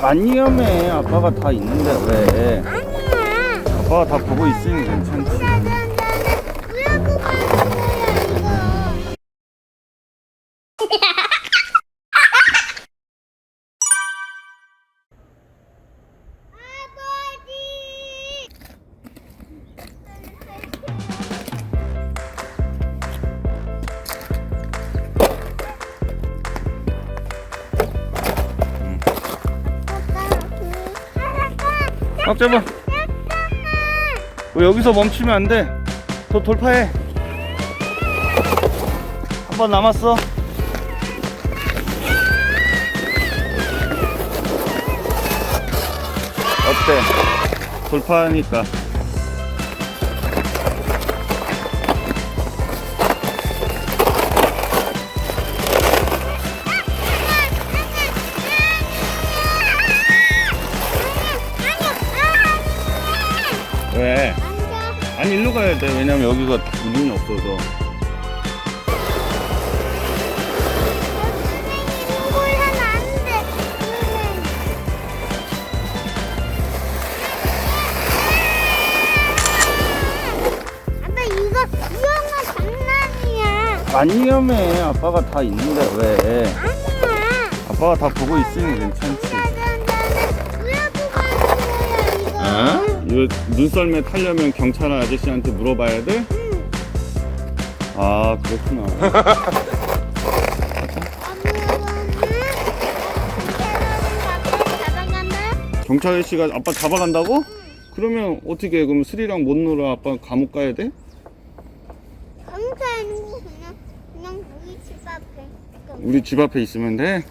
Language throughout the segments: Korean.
안 위험해. 아빠가 다 있는데 왜? 아니야. 아빠가 다 보고 있으니 괜찮지. 꽉 잡아. 왜 여기서 멈추면 안 돼? 더 돌파해. 한 번 남았어. 어때? 돌파하니까. 왜? 아니 일로 가야 돼. 왜냐면 여기가 문이 없어서. 아빠 이거 위험한 장난이야. 안 위험해. 아빠가 다 있는데 왜? 아니야. 아빠가 다 보고 있으니 괜찮지. 이거 눈썰매 타려면 경찰 아저씨한테 물어봐야 돼? 응. 아 그렇구나. 경찰 아저씨가 아빠 잡아간다고? 그러면 어떻게 해? 그럼 스리랑 못 놀아 아빠 감옥 가야 돼? 우리 집 앞에 있으면 돼?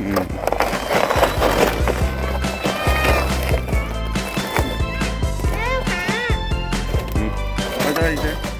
응. 이제.